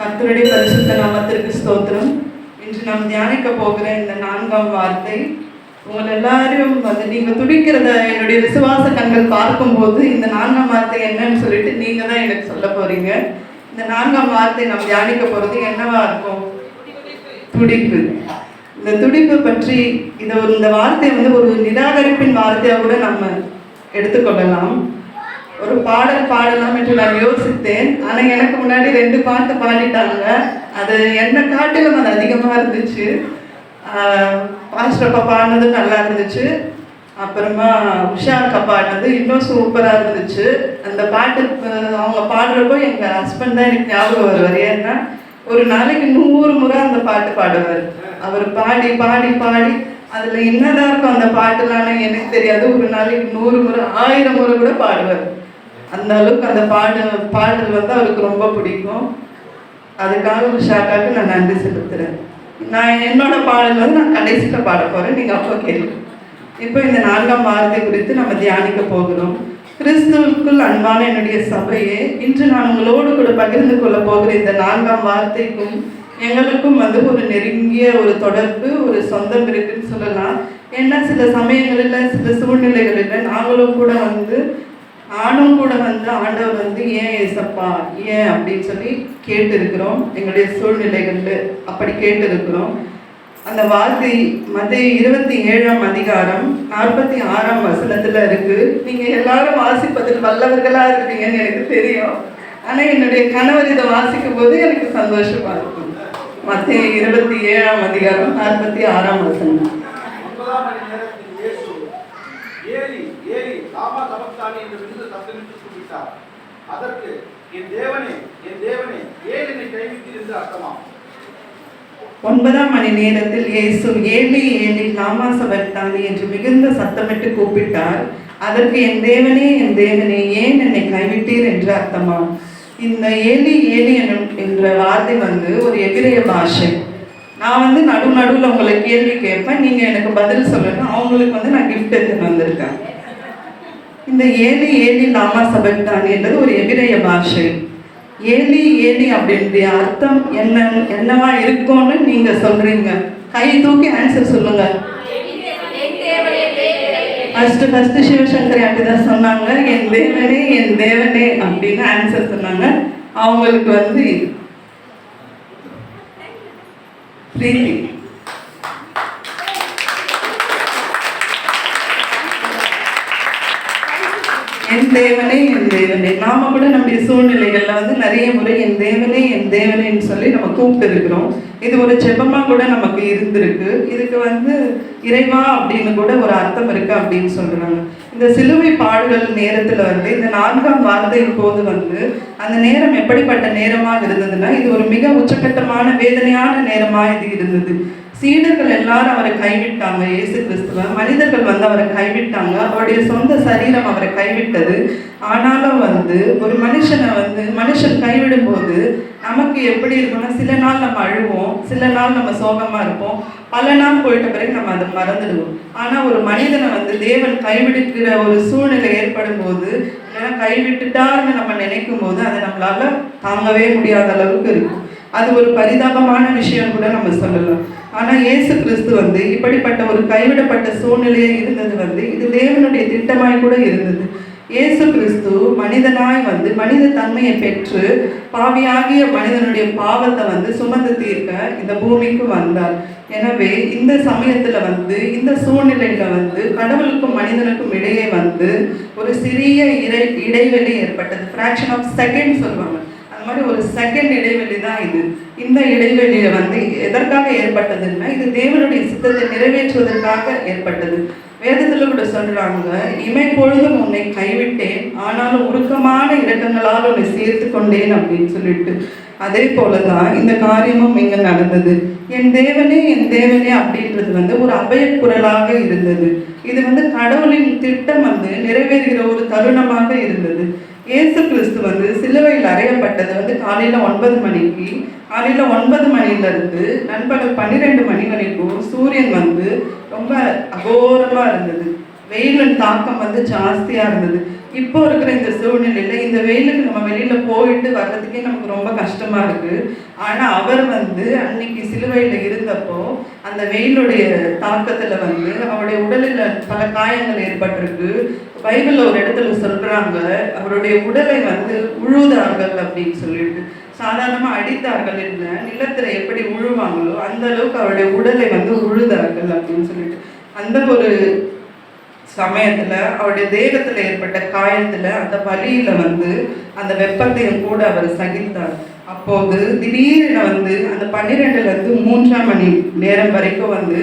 கர்த்தருடைய பரிசுத்த நாமத்திற்கு ஸ்தோத்திரம். இன்று நாம் தியானிக்க போகிற இந்த நான்காம் வார்த்தை உங்கள் எல்லாரையும் வந்து நீங்கள் துடிக்கிறத என்னுடைய விசுவாச கண்கள் பார்க்கும்போது இந்த நான்காம் வார்த்தை என்னன்னு சொல்லிட்டு நீங்கள் தான் எனக்கு சொல்ல போறீங்க. இந்த நான்காம் வார்த்தை நாம் தியானிக்க போகிறது என்னவா இருக்கும்? துடிப்பு. இந்த துடிப்பு பற்றி இதை ஒரு இந்த வார்த்தை வந்து ஒரு நிராகரிப்பின் வார்த்தையாக கூட நம்ம எடுத்துக்கொள்ளலாம். ஒரு பாடல் பாடலாம் என்று நான் யோசித்தேன். ஆனால் எனக்கு முன்னாடி ரெண்டு பாட்டு பாடிட்டாங்க. அது என்ன காட்டிலும் அது அதிகமாக இருந்துச்சு. பாஸ்டப்பா பாடினது நல்லா இருந்துச்சு. அப்புறமா உஷா அக்கா பாடினது இன்னும் சூப்பராக இருந்துச்சு. அந்த பாட்டு அவங்க பாடுறப்போ எங்கள் ஹஸ்பண்ட் தான் எனக்கு ஞாபகம் வருவார். ஏன்னா ஒரு நாளைக்கு நூறு முறை அந்த பாட்டு பாடுவார். அவர் பாடி பாடி பாடி அதில் என்னதான் இருக்கும் அந்த பாட்டுலான்னு எனக்கு தெரியாது. ஒரு நாளைக்கு நூறு முறை ஆயிரம் முறை கூட பாடுவார். அந்த அளவுக்கு அந்த பாடு பாடல் வந்து அவருக்கு ரொம்ப பிடிக்கும். அதுக்காக ஒரு ஷார்ட்டாக நான் நன்றி செலுத்துகிறேன் நான் என்னோட பாடல் வந்து நான் கடைசியில் பாட போகிறேன் நீங்கள் அப்போ கேளுங்க இப்போ இந்த நான்காம் வாரத்தை குறித்து நம்ம தியானிக்க போகிறோம். கிறிஸ்துவுக்குள் அன்பான என்னுடைய சபையே இன்று நான் உங்களோடு கூட பகிர்ந்து கொள்ள போகிற இந்த நான்காம் வார்த்தைக்கும் எங்களுக்கும் வந்து ஒரு நெருங்கிய ஒரு தொடர்பு ஒரு சொந்தம் இருக்குன்னு சொல்லலாம். ஏன்னா சில சமயங்களில் சில சூழ்நிலைகளில் நாங்களும் கூட வந்து நானும் கூட வந்து ஆண்டவர் வந்து ஏன் ஏசப்பா ஏன்? அப்படின்னு சொல்லி கேட்டு இருக்கிறோம் எங்களுடைய சூழ்நிலைகள்ல அப்படி கேட்டு இருக்கிறோம் அந்த வார்த்தை மத்திய இருபத்தி ஏழாம் அதிகாரம் நாற்பத்தி ஆறாம் வசனத்துல இருக்கு. நீங்க எல்லாரும் வாசிப்பதில் வல்லவர்களா இருப்பீங்கன்னு எனக்கு தெரியும். ஆனா என்னுடைய கணவர் இதை வாசிக்கும் போது எனக்கு சந்தோஷமா இருக்கும் மத்திய இருபத்தி ஏழாம் அதிகாரம் நாற்பத்தி ஆறாம் வசனம் ஒன்பதாம் மணி நேரத்தில் இயேசு ஏலி ஏலி லாமா என்று விழுந்து சத்தமிட்டு கூப்பிட்டார் அதற்கு என் தேவனே என் தேவனே ஏன் என்னை கைவிட்டீர் என்று அர்த்தமாம்? ஒன்பதாம் மணி நேரத்தில் இயேசு ஏலி ஏலி லாமா சபர்தானி என்று மிகுந்த சத்தமிட்டு கூப்பிட்டார். அதற்கு என் தேவனே என் தேவனே ஏன் என்னை கைவிட்டீர்? என்று அர்த்தமாம். இந்த ஏலி ஏலி என்ற வார்த்தை வந்து ஒரு எதிரிய பாஷை. நான் வந்து நடு நடுவில் உங்களை கேள்வி கேட்பேன். நீங்கள் எனக்கு பதில் சொல்லணும். அவங்களுக்கு வந்து நான் கிஃப்ட் எடுத்துன்னு வந்திருக்கேன். இந்த ஏலி ஏலி லாமா சபக்தானின்றது ஒரு எபிரேய பாஷை. ஏலி ஏலி அப்படின்ற அர்த்தம் என்ன என்னவா இருக்கும்னு நீங்க சொல்றீங்க. கை தூக்கி ஆன்சர் சொல்லுங்க. ஃபர்ஸ்ட் ஃபர்ஸ்ட் சிவசங்கரி அப்படிதான் சொன்னாங்க. என் தேவனே என் தேவனே அப்படின்னு ஆன்சர் சொன்னாங்க. அவங்களுக்கு வந்து இது. பிரீத்தி. என் தேவனே என் தேவனே. நாம கூட நம்முடைய சூழ்நிலைகள்ல வந்து நிறைய முறை என் தேவனே என் தேவனேன்னு சொல்லி நம்ம கூப்பிட்டு இருக்கிறோம் இது ஒரு ஜெபமா கூட நமக்கு இருந்திருக்கு. இதுக்கு வந்து இறைவா அப்படின்னு கூட ஒரு அர்த்தம் இருக்கு அப்படின்னு சொல்றாங்க. இந்த சிலுவை பாடுகள் நேரத்துல வந்து இந்த நான்காம் வார்த்தையின் போது வந்து அந்த நேரம் எப்படிப்பட்ட நேரமாக இருந்ததுன்னா இது ஒரு மிக உச்சகட்டமான வேதனையான நேரமா இது இருந்தது. சீடர்கள் எல்லாரும் அவரை கைவிட்டாங்க. இயேசு கிறிஸ்துவ மனிதர்கள் வந்து அவரை கைவிட்டாங்க. அவருடைய சொந்த சரீரம் அவரை கைவிட்டது. ஆனாலும் வந்து ஒரு மனுஷனை வந்து மனுஷன் கைவிடும் போது நமக்கு எப்படி இருக்கும்னா சில நாள் நம்ம அழுவோம் சில நாள் நம்ம சோகமாக இருப்போம். பல நாள் போயிட்ட பிறகு நம்ம அதை மறந்துடுவோம். ஆனால் ஒரு மனிதனை வந்து தேவன் கைவிடுக்கிற ஒரு சூழ்நிலை ஏற்படும் போது இல்லைன்னா கைவிட்டுட்டாருன்னு நம்ம நினைக்கும் போது அதை நம்மளால தாங்கவே முடியாத அளவுக்கு இருக்கும். அது ஒரு பரிதாபமான விஷயம் கூட நம்ம சொல்லலாம். ஆனால் இயேசு கிறிஸ்து வந்து இப்படிப்பட்ட ஒரு கைவிடப்பட்ட சூழ்நிலையே இருந்தது வந்து இது தேவனுடைய திட்டமாய் கூட இருந்தது. இயேசு கிறிஸ்து மனிதனாய் வந்து மனித தன்மையை பெற்று பாவியாகிய மனிதனுடைய பாவத்தை வந்து சுமந்து தீர்க்க இந்த பூமிக்கு வந்தார். எனவே இந்த சமயத்தில் வந்து இந்த சூழ்நிலையில் வந்து கடவுளுக்கும் மனிதனுக்கும் இடையே வந்து ஒரு சிறிய இடை இடைவெளி ஏற்பட்டது. ஃப்ராக்ஷன் ஆஃப் செகண்ட் சொல்லுவாங்க. அந்த மாதிரி ஒரு செகண்ட் இடைவெளி தான் இது. இந்த இடைவெளியில வந்து எதற்காக ஏற்பட்டதுன்னா இது தேவனுடைய சித்தத்தை நிறைவேற்றுவதற்காக ஏற்பட்டது. வேதத்தில் கூட சொல்றாங்க இமை பொழுதும் உன்னை கைவிட்டேன் ஆனாலும் உருக்கமான இரக்கங்களால் உன்னை சேர்த்து கொண்டேன் அப்படின்னு சொல்லிட்டு. அதே போலதான் இந்த காரியமும் இங்க நடந்தது. என் தேவனே என் தேவனே அப்படின்றது வந்து ஒரு அபயக்குரலாக இருந்தது. இது வந்து கடவுளின் திட்டம் வந்து நிறைவேறுகிற ஒரு தருணமாக இருந்தது. இயேசு கிறிஸ்து வந்து சிலுவையில் அறையப்பட்டது வந்து காலையில் ஒன்பது மணிக்கு காலையில் ஒன்பது மணில நண்பகல் பன்னிரெண்டு மணி வரைக்கும் சூரியன் வந்து ரொம்ப அகோரமாக இருந்தது. வெயிலின் தாக்கம் வந்து ஜாஸ்தியாக இருந்தது. இப்போ இருக்கிற இந்த சூழ்நிலையில் இந்த வெயிலுக்கு நம்ம வெளியில் போயிட்டு வர்றதுக்கே நமக்கு ரொம்ப கஷ்டமாக இருக்குது ஆனால் அவர் வந்து அன்னைக்கு சிலுவையில் இருந்தப்போ அந்த வெயிலுடைய தாக்கத்தில் வந்து அவருடைய உடலில் பல காயங்கள் ஏற்பட்டிருக்கு. பைபிள்ல ஒரு இடத்துல சொல்றாங்க அவருடைய உடலை வந்து உழுதார்கள் அப்படின்னு சொல்லிட்டு. சாதாரணமா அடித்தார்கள் இல்லை நிலத்துல எப்படி உழுவாங்களோ அந்த அளவுக்கு அவருடைய உடலை வந்து உழுதார்கள் அப்படின்னு சொல்லிட்டு. அந்த ஒரு சமயத்துல அவருடைய தேகத்துல ஏற்பட்ட காயத்துல அந்த வலியில வந்து அந்த வெப்பத்தையும் கூட அவர் சகித்தார். அப்போது திடீரென வந்து அந்த பன்னிரெண்டுல இருந்து மூன்றாம் மணி நேரம் வரைக்கும் வந்து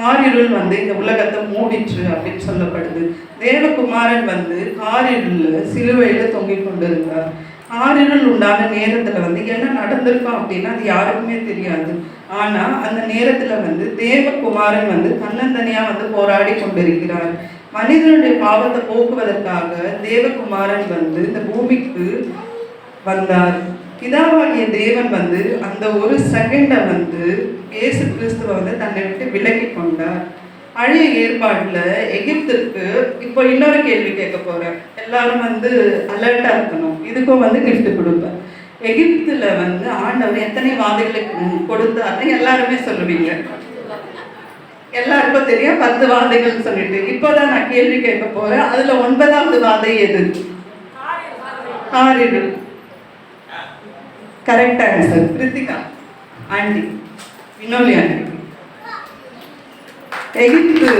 காரிருள் வந்து இந்த உலகத்தை மூடிற்று அப்படின்னு சொல்லப்படுது. தேவகுமாரன் வந்து காரிருள் சிலுவையில தொங்கிக் கொண்டிருந்தார். காரிருள் உண்டான நேரத்தில் வந்து என்ன நடந்திருக்கும் அப்படின்னா அது யாருக்குமே தெரியாது. ஆனால் அந்த நேரத்தில் வந்து தேவகுமாரன் வந்து தன்னந்தனியாக வந்து போராடி கொண்டிருக்கிறார். மனிதனுடைய பாவத்தை போக்குவதற்காக தேவகுமாரன் வந்து இந்த பூமிக்கு வந்தார். பிதாவாகிய தேவன் வந்து அந்த ஒரு செகண்டை வந்து இயேசு கிறிஸ்துவை வந்து தன்னை விட்டு விலகி கொண்டார். பழைய ஏற்பாடுல எகிப்திற்கு இப்போ இன்னொரு கேள்வி கேட்க போறேன். எல்லாரும் வந்து அலர்ட்டா இருக்கணும். இதுக்கும் வந்து கிஃப்ட் கொடுப்பேன் எகிப்துல வந்து ஆண்டவர் எத்தனை வாதைகளுக்கு கொடுத்தாருன்னு எல்லாருமே சொல்லுவீங்க. எல்லாருக்கும் தெரியும் பத்து வாதைகள் சொல்லிட்டு. இப்போதான் நான் கேள்வி கேட்க போறேன். அதுல ஒன்பதாவது வாதை எது? காரிடு correct answer Kiruthika aunty Vinoli aunty Egypt.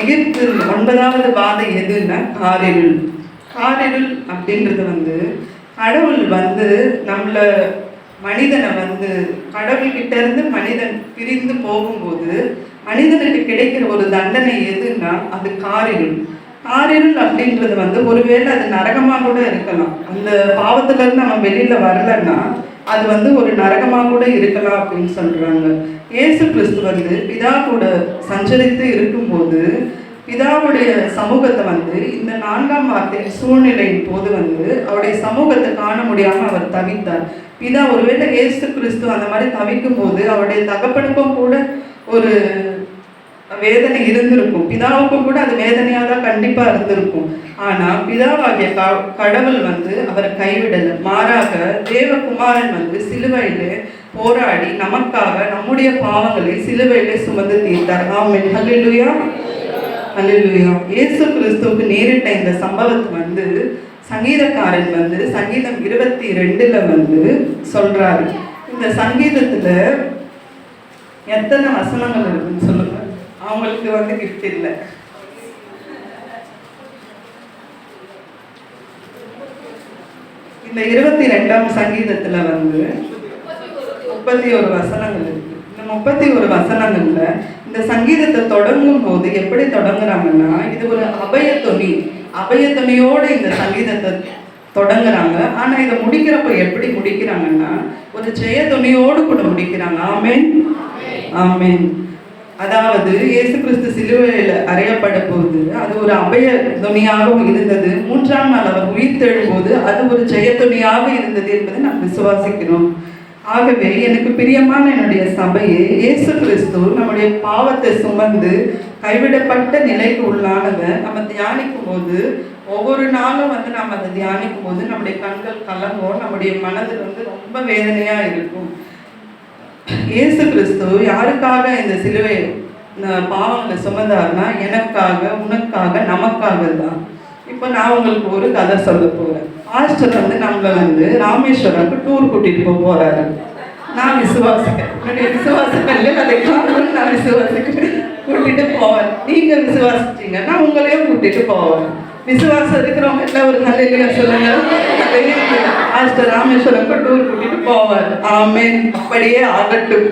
Egypt ஒன்பதாவது பாதை எதுன்னா காரிருள். காரிருள் அப்படின்றது வந்து கடவுள் வந்து நம்மளை மனிதனை வந்து கடவுள்கிட்ட இருந்து மனிதன் பிரிந்து போகும்போது மனிதனுக்கு கிடைக்கிற ஒரு தண்டனை எதுன்னா அது காரிருள். ஆறிருள் அப்படின்றது வந்து ஒருவேளை அது நரகமாக கூட இருக்கலாம். அந்த பாவத்திலேருந்து நம்ம வெளியில் வரலன்னா அது வந்து ஒரு நரகமாக கூட இருக்கலாம் அப்படின்னு சொல்கிறாங்க இயேசு கிறிஸ்து வந்து பிதா கூட சஞ்சரித்து இருக்கும்போது பிதாவுடைய சமூகத்தை வந்து இந்த நான்காம் வார்த்தை சூழ்நிலையின் போது வந்து அவருடைய சமூகத்தை காண முடியாமல் அவர் தவித்தார். பிதா ஒருவேளை இயேசு கிறிஸ்து அந்த மாதிரி தவிக்கும் போது அவருடைய தகப்பனுக்கும் கூட ஒரு வேதனை இருந்திருக்கும். பிதாவுக்கும் கூட அது வேதனையாக தான் கண்டிப்பாக இருந்திருக்கும். ஆனால் பிதாவாகிய க- கடவுள் வந்து அவரை கைவிடலை. மாறாக தேவகுமாரன் வந்து சிலுவையிலே போராடி நமக்காக நம்முடைய பாவங்களை சிலுவையிலே சுமந்து தீர்த்தார். ஆமின். ஹalleluya. ஹalleluya. இயேசு கிறிஸ்துவுக்கு நேரிட்ட இந்த சம்பவத்தை வந்து சங்கீதக்காரன் வந்து சங்கீதம் இருபத்தி ரெண்டுல வந்து சொல்றாரு. இந்த சங்கீதத்துல எத்தனை வசனங்கள் இருக்குன்னு சொல்லுங்க. அவங்களுக்கு வந்து கிஃப்ட் இல்லை. இந்த இருபத்தி ரெண்டாம் சங்கீதத்துல வந்து முப்பத்தி ஒரு வசனங்கள் இருக்கு. இந்த முப்பத்தி ஒரு வசனங்கள்ல இந்த சங்கீதத்தை தொடங்கும் போது எப்படி தொடங்குறாங்கன்னா இது ஒரு அபயத்தொனி. அபயத்தொனியோட இந்த சங்கீதத்தை தொடங்குறாங்க. ஆனா இதை முடிக்கிறப்ப எப்படி முடிக்கிறாங்கன்னா ஒரு ஜெயத்தொனியோடு கூட முடிக்கிறாங்க. ஆமென். ஆமென். அதாவது இயேசு கிறிஸ்து சிலுவையில் அறையப்பட போது அது ஒரு அபய துணியாகவும் இருந்தது. மூன்றாம் நாள் அவர் உயிர் போது அது ஒரு ஜெயத்துணியாக இருந்தது என்பதை நாம் விசுவாசிக்கிறோம். ஆகவே எனக்கு பிரியமான என்னுடைய சபையே இயேசு கிறிஸ்து நம்முடைய பாவத்தை சுமந்து கைவிடப்பட்ட நிலைக்கு உள்ளானதை நம்ம தியானிக்கும் போது ஒவ்வொரு நாளும் வந்து நாம் அதை தியானிக்கும் போது நம்முடைய கண்கள் கலங்கும் நம்முடைய மனது வந்து ரொம்ப வேதனையாக இருக்கும். இயேசு கிறிஸ்து யாருக்காக இந்த சிலுவை பாவங்களை சுமந்தார்னா எனக்காக உனக்காக நமக்காக தான் இப்போ நான் உங்களுக்கு ஒரு கதை சொல்ல போகிறேன் பாஸ்டர் வந்து நம்மளை வந்து ராமேஸ்வரம்க்கு டூர் கூட்டிட்டு போக போறாரு. நான் விசுவாசிக்கிறேன். என்னுடைய விசுவாசங்கள் அதை காரணம் நான் விசுவாசிக்கிறேன். கூட்டிட்டு போவேன். நீங்க விசுவாசிச்சிங்கன்னா உங்களையும் கூட்டிட்டு போவேன். விசுவாசம் இருக்கிறவங்க எல்லாம் ஒரு நல்ல இல்லையா சொல்லுங்க. ராமேஸ்வரம் ராமேஸ்வரம்க்கு டூர் கூட்டிட்டு போவார். ஆமேன். அப்படியே ஆகட்டும்.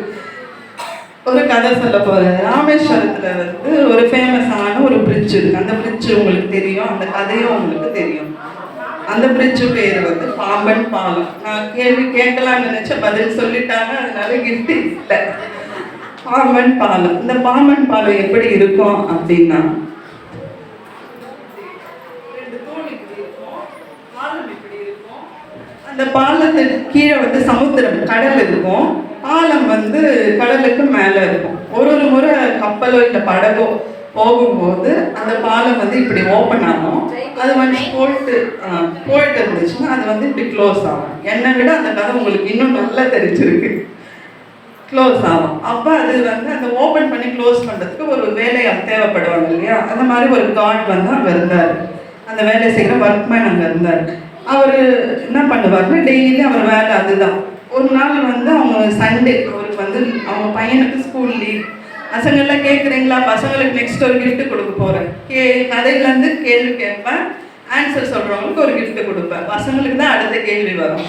ஒரு கதை சொல்ல போகிறேன் ராமேஸ்வரத்தில் வந்து ஒரு ஃபேமஸான ஒரு பிரிட்ஜ் இருக்கு. அந்த பிரிட்ஜ் உங்களுக்கு தெரியும். அந்த கதையும் உங்களுக்கு தெரியும். அந்த பிரிட்ஜு பேர் வந்து பாம்பன் பாலம். நான் கேள்வி கேட்கலாம்னு நினச்ச பதில் சொல்லிட்டாங்க. அதனால கிஃப்ட் இல்லை. பாம்பன் பாலம். இந்த பாம்பன் பாலம் எப்படி இருக்கும் அப்படின்னா ரெண்டு தூண் இப்படி இருக்கும் பாலம் இப்படி இருக்கும் அந்த அந்த பாலத்துக்கு கீழே வந்து சமுத்திரம் கடல் இருக்கும். பாலம் வந்து கடலுக்கு மேலே இருக்கும். ஒரு ஒரு முறை கப்பலோ இல்லை படகோ போகும்போது அந்த பாலம் வந்து இப்படி ஓப்பன் ஆகும். அது வந்து போல்ட்டு ஆ, இருந்துச்சுன்னா அது வந்து இப்படி க்ளோஸ் ஆகும். என்னை விட அந்த கதை உங்களுக்கு இன்னும் நல்லா தெரிஞ்சிருக்கு. க்ளோஸ் ஆகும். அப்போ அது வந்து அந்த ஓப்பன் பண்ணி க்ளோஸ் பண்ணுறதுக்கு ஒரு வேலையாக தேவைப்படுவாங்க இல்லையா? அந்த மாதிரி ஒரு கார்டு வந்து அங்கே இருந்தார். அந்த வேலை செய்கிற ஒர்க்மேன் அங்கே இருந்தார். அவர் என்ன பண்ணுவார்னா டெய்லி அவர் வேலை அதுதான். ஒரு நாள் வந்து அவங்க சண்டே அவருக்கு வந்து அவங்க பையனுக்கு ஸ்கூல் லீவ் பசங்கள்லாம் கேட்குறீங்களா பசங்களுக்கு நெக்ஸ்ட் ஒரு கிஃப்ட் கொடுக்க போகிறேன் கே கதையிலேருந்து கேள்வி கேட்பேன். ஆன்சர் சொல்கிறவங்களுக்கு ஒரு கிஃப்ட் கொடுப்பேன். பசங்களுக்கு தான் அடுத்த கேள்வி வரும்.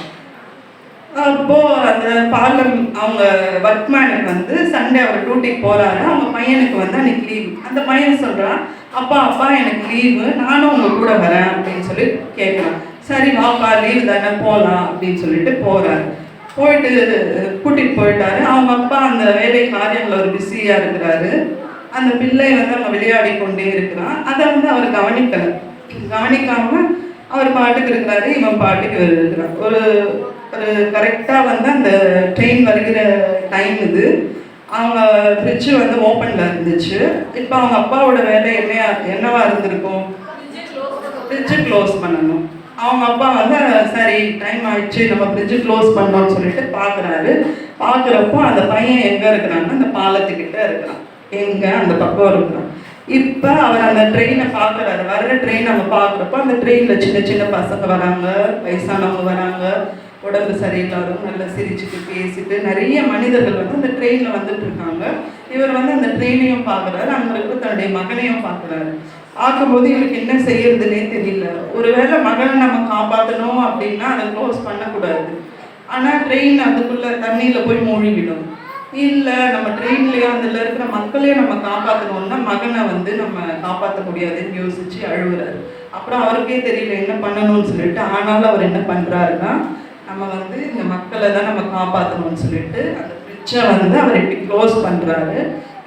அப்போது அந்த பாலம் அவங்க ஒர்க்மேனுக்கு வந்து சண்டே அவர் டியூட்டிக்கு போகிறாரு அவங்க பையனுக்கு வந்து அன்னைக்கு லீவு அந்த பையன் சொல்கிறான் அப்பா அப்பா எனக்கு லீவு நானும் உங்கள் கூட வரேன். அப்படின்னு சொல்லி கேட்குறான் சரி வாப்பா லீவு தானே போகலாம் அப்படின்னு சொல்லிட்டு போறாரு. போயிட்டு கூட்டிட்டு போயிட்டாரு. அவங்க அப்பா அந்த வேலை காரியங்கள் ஒரு பிஸியா இருக்கிறாரு. அந்த பிள்ளை வந்து அவங்க விளையாடி கொண்டே இருக்கிறான். அதை வந்து அவர் கவனிக்கல. கவனிக்காம அவர் பாட்டுக்கு இருக்கிறாரு இவன் பாட்டுக்கு இருக்கிறான். ஒரு ஒரு கரெக்டாக வந்து அந்த ட்ரெயின் வருகிற டைம் இது. அவங்க ஃப்ரிட்ஜு வந்து ஓப்பனில் இருந்துச்சு. இப்போ அவங்க அப்பாவோட வேலை என்னையா என்னவா இருந்திருக்கும்? ஃப்ரிட்ஜு க்ளோஸ் பண்ணணும். அவங்க அப்பா வந்து சரி டைம் ஆயிடுச்சு நம்ம ஃப்ரிட்ஜு க்ளோஸ் பண்ணோம்னு சொல்லிட்டு பார்க்குறாரு பார்க்குறப்போ அந்த பையன் எங்கே இருக்கிறான்னா அந்த பாலத்துக்கிட்ட இருக்கிறான். எங்கே? அந்த பக்கம் இருக்கிறான். இப்போ அவர் அந்த ட்ரெயினை பார்க்குறாரு வர்ற ட்ரெயின் அவங்க பார்க்குறப்போ அந்த ட்ரெயினில் சின்ன சின்ன பசங்க வராங்க. வயசானவங்க வராங்க. உடம்பு சரியில்லாதவங்க நல்லா சிரிச்சுட்டு பேசிட்டு நிறைய மனிதர்கள் வந்து அந்த ட்ரெயினில் வந்துட்டு இருக்காங்க. இவர் வந்து அந்த ட்ரெயினையும் பார்க்குறாரு அங்கே இருக்கிற தன்னுடைய மகனையும் பார்க்குறாரு பார்க்கும்போது இவருக்கு என்ன செய்யறதுன்னே தெரியல. ஒருவேளை மகனை நம்ம காப்பாற்றணும் அப்படின்னா அதை க்ளோஸ் பண்ணக்கூடாது. ஆனால் ட்ரெயின் அதுக்குள்ளே தண்ணியில் போய் மூழ்கிடும். இல்லை நம்ம ட்ரெயின்லேயே அதில் இருக்கிற மக்களையும் நம்ம காப்பாற்றணும்னா மகனை வந்து நம்ம காப்பாற்ற முடியாதுன்னு யோசிச்சு அழுகுறாரு அப்புறம் அவருக்கே தெரியல என்ன பண்ணணும்னு சொல்லிட்டு ஆனாலும் அவர் என்ன பண்ணுறாருன்னா நம்ம வந்து இந்த மக்களை தான் நம்ம காப்பாற்றணும்னு சொல்லிட்டு அந்த பிரிட்ஜை வந்து அவர் இப்படி க்ளோஸ் பண்ணுறாரு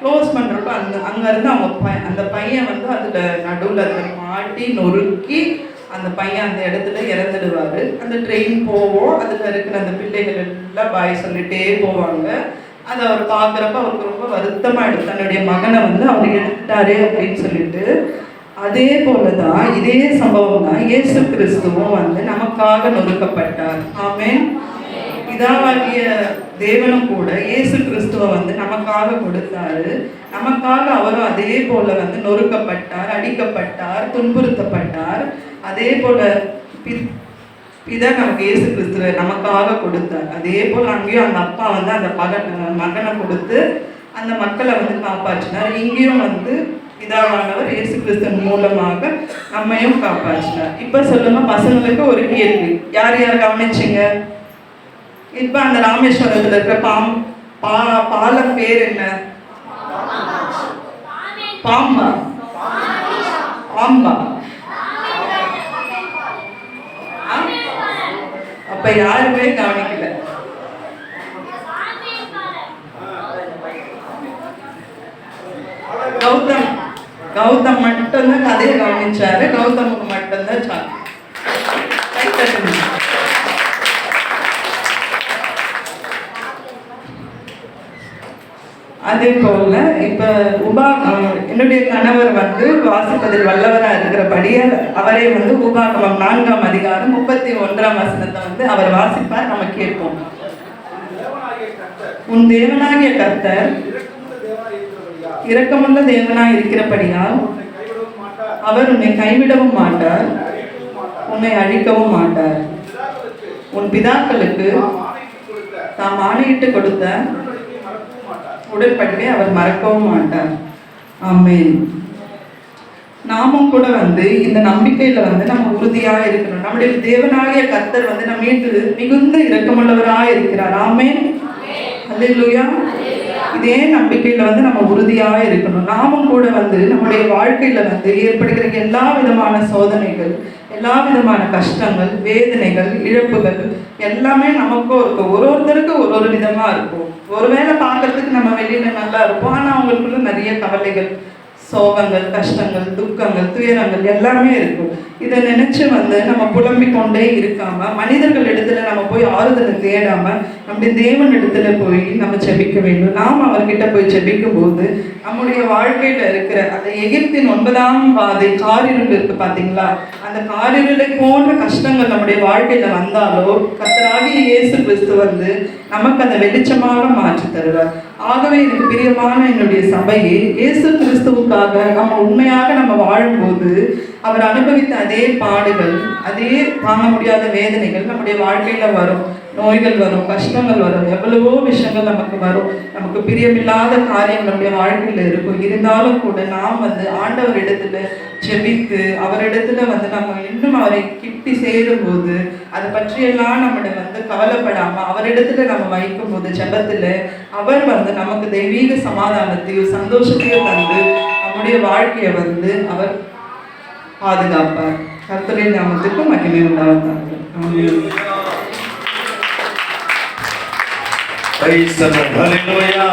க்ளோஸ் பண்ணுறப்ப அந்த அங்கேருந்து அவங்க ப அந்த பையன் வந்து அதில் நடுவில் அதில் மாட்டி நொறுக்கி அந்த பையன் அந்த இடத்துல இறந்துடுவார். அந்த ட்ரெயின் போவோம் அதில் இருக்கிற அந்த பிள்ளைகள் எல்லாம் பாய் சொல்லிகிட்டே போவாங்க. அதை அவர் பார்க்குறப்ப அவருக்கு ரொம்ப வருத்தமாயிடும் தன்னுடைய மகனை வந்து அவர் எடுத்துட்டாரு அப்படின்னு சொல்லிட்டு. அதே போல தான் இதே சம்பவம் தான் இயேசு கிறிஸ்துவும் வந்து நமக்காக நொறுக்கப்பட்டார். ஆமேன். பிதாவாகிய தேவனும் கூட இயேசு கிறிஸ்துவை வந்து நமக்காக கொடுத்தாரு. நமக்காக அவரும் அதே போல வந்து நொறுக்கப்பட்டார் அடிக்கப்பட்டார் துன்புறுத்தப்பட்டார். அதே போல பி- பிதா நமக்கு இயேசு கிறிஸ்துவை நமக்காக கொடுத்தார். அதே போல் அங்கேயும் அந்த அப்பா வந்து அந்த மகன் மகனை கொடுத்து அந்த மக்களை வந்து காப்பாற்றினார். இங்கேயும் வந்து பிதாவானவர் இயேசு கிறிஸ்தன் மூலமாக நம்மையும் காப்பாற்றினார். இப்போ சொல்லுங்க பசங்களுக்கு ஒரு கேள்வி. யார் யார் கவனிச்சிங்க? இப்போ அந்த ராமேஸ்வரத்தில் இருக்கிற பாம் பா பாலம் பேர் என்ன? பாம்பா. பாம்பா. அப்ப யாருமே கவனிக்கல. கௌதம். கௌதம் மட்டும்தான் கதையை கவனிச்சாரு. கௌதமுக்கு மட்டும்தான் சாக்கு அதே போல இப்போ உபா என்னுடைய கணவர் வந்து வாசிப்பதில் வல்லவராக இருக்கிறபடியே அவரே வந்து உபாகமம் நான்காம் அதிகாரம் முப்பத்தி ஒன்றாம் வசனத்தை வந்து அவர் வாசிப்பார் நம்ம கேட்போம். உன் தேவனாகிய கர்த்தர் இரக்கமுள்ள தேவனாய் இருக்கிறபடியால் அவர் உன்னை கைவிடவும் மாட்டார் உன்னை அழிக்கவும் மாட்டார். உன் பிதாக்களுக்கு தாம் கொடுத்த ஆணையிட்டு கொடுத்த உடன்படிக்கை அவர் மறக்கவும் மாட்டார். ஆமென். நாமும் கூட வந்து இந்த நம்பிக்கையில வந்து நம்ம உறுதியா இருக்கணும். நம்முடைய தேவனாகிய கர்த்தர் வந்து நம்ம மீது மிகுந்த இரக்கமுள்ளவராய் இருக்கிறார். ஆமென். அல்லேலூயா. இதே நம்பிக்கையில வந்து நம்ம உறுதியா இருக்கணும். நாமும் கூட வந்து நம்முடைய வாழ்க்கையில வந்து ஏற்படுகிற எல்லா விதமான சோதனைகள் எல்லா விதமான கஷ்டங்கள் வேதனைகள் இழப்புகள் எல்லாமே நமக்கும் இருக்கும். ஒரு ஒருத்தருக்கும் ஒரு ஒரு விதமாக இருக்கும். ஒருவேளை பார்க்கறதுக்கு நம்ம வெளியில் நல்லா இருப்போம். ஆனால் அவங்களுக்குள்ள நிறைய கவலைகள் சோகங்கள் கஷ்டங்கள் துக்கங்கள் துயரங்கள் எல்லாமே இருக்கும். இதை நினைச்சு வந்து நம்ம புலம்பிக் கொண்டே இருக்காம மனிதர்கள் இடத்துல நம்ம போய் ஆறுதலை தேடாம நம்முடைய தேவன் இடத்துல போய் நம்ம ஜெபிக்க வேண்டும். நாம் அவர்கிட்ட போய் செபிக்கும் போது நம்முடைய வாழ்க்கையில இருக்கிற அந்த எகிப்தின் ஒன்பதாம் வாதை காரிருள் இருக்கு பாத்தீங்களா? அந்த காரிருளை போன்ற கஷ்டங்கள் நம்முடைய வாழ்க்கையில வந்தாலோ கத்தராகிய இயேசு கிறிஸ்து வந்து நமக்கு அந்த வெளிச்சமாக மாற்றி தருவார். ஆகவே எனக்கு பிரியமான என்னுடைய சபையை இயேசு கிறிஸ்துவுக்காக நம்ம உண்மையாக நம்ம வாழும்போது அவர் அனுபவித்த அதே பாடுகள் அதே தாங்க முடியாத வேதனைகள் நம்முடைய வாழ்க்கையில் வரும். நோய்கள் வரும் கஷ்டங்கள் வரும் எவ்வளவோ விஷயங்கள் நமக்கு வரும். நமக்கு பிரியமில்லாத காரியம் நம்முடைய வாழ்க்கையில் இருக்கும். இருந்தாலும் கூட நாம் வந்து ஆண்டவர் இடத்துல செபித்து அவரிடத்துல வந்து நம்ம இன்னும் அவரை கிட்டி சேரும்போது அதை பற்றியெல்லாம் நம்மளை வந்து கவலைப்படாம அவரிடத்துல நம்ம வைக்கும் போது ஜபத்துல அவர் வந்து நமக்கு தெய்வீக சமாதானத்தையும் சந்தோஷத்தையும் தந்து நம்முடைய வாழ்க்கையை வந்து அவர் பாதுகாப்பார். கர்த்தரின் நாமத்துக்கு மகிமை உண்டாவதாக. ప్రైజ్ హల్లెలూయా